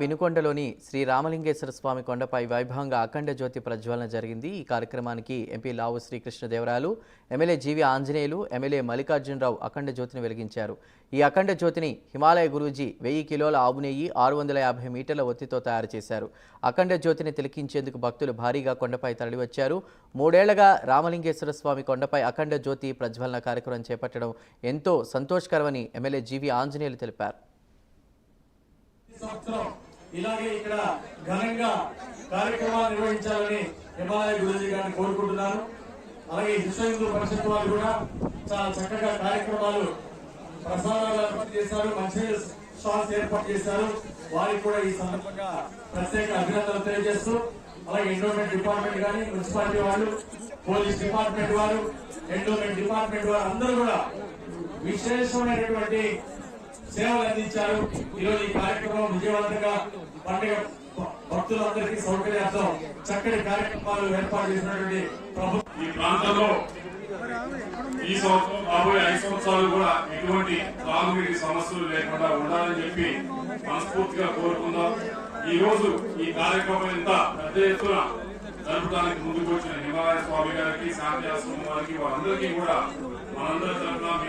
వినుకొండలోని శ్రీ రామలింగేశ్వర స్వామి కొండపై వైభవంగా అఖండ జ్యోతి ప్రజ్వలన జరిగింది. ఈ కార్యక్రమానికి MP Lavu Srikrishnadevarayalu MLA GV Anjaneyulu MLA Mallikarjunarao అఖండ జ్యోతిని వెలిగించారు. ఈ అఖండ జ్యోతిని హిమాలయ గురూజీ వెయ్యి కిలోల ఆవు నెయ్యి ఆరు వందల యాభై మీటర్ల ఒత్తితో తయారు చేశారు. అఖండ జ్యోతిని తిలకించేందుకు భక్తులు భారీగా కొండపై తరలివచ్చారు. మూడేళ్ళగా రామలింగేశ్వర స్వామి కొండపై అఖండ జ్యోతి ప్రజ్వలన కార్యక్రమం చేపట్టడం ఎంతో సంతోషకరమని ఎమ్మెల్యే జీవి ఆంజనేయులు తెలిపారు. ఇలాగే ఇక్కడ ఘనంగా కార్యక్రమాలు నిర్వహించాలని హిమాలయ గురుజీ గారిని కోరుకుంటున్నాను. అలాగే విశ్వ హిందూ పరిషత్ వారు కూడా చాలా చక్కగా కార్యక్రమాలు ప్రసారాలు ఏర్పాటు చేశారు మంచి స్టాల్స్ ఏర్పాటు చేశారు. వారికి కూడా ఈ సందర్భంగా ప్రత్యేక అభినందనలు తెలియజేస్తూ అలాగే ఎండోమెంట్ డిపార్ట్మెంట్ కానీ మున్సిపాలిటీ వాళ్ళు పోలీస్ డిపార్ట్మెంట్ వారు ఎండోమెంట్ డిపార్ట్మెంట్ వారు అందరూ కూడా విశేషమైనటువంటి సేవలు అందించారు. ఈరోజు ఈ కార్యక్రమం విజయవంతంగా పండుగ భక్తులందరికీ సౌకర్యార్థం చక్కటి కార్యక్రమాలు ఏర్పాటు చేసినటువంటి ప్రభుత్వం. ఈ ప్రాంతంలో ఈ సంవత్సరం రాబోయే ఐదు సంవత్సరాలు కూడా ఎటువంటి తాగునీటి సమస్యలు లేకుండా ఉండాలని చెప్పి మనస్ఫూర్తిగా కోరుకుందాం. ఈ రోజు ఈ కార్యక్రమం ఇంత పెద్ద ఎత్తున జరపడానికి ముందుకు వచ్చిన హిమాలయ స్వామి గారికి శాంతి వారికి వారందరికీ కూడా మనందరి తరఫున మీ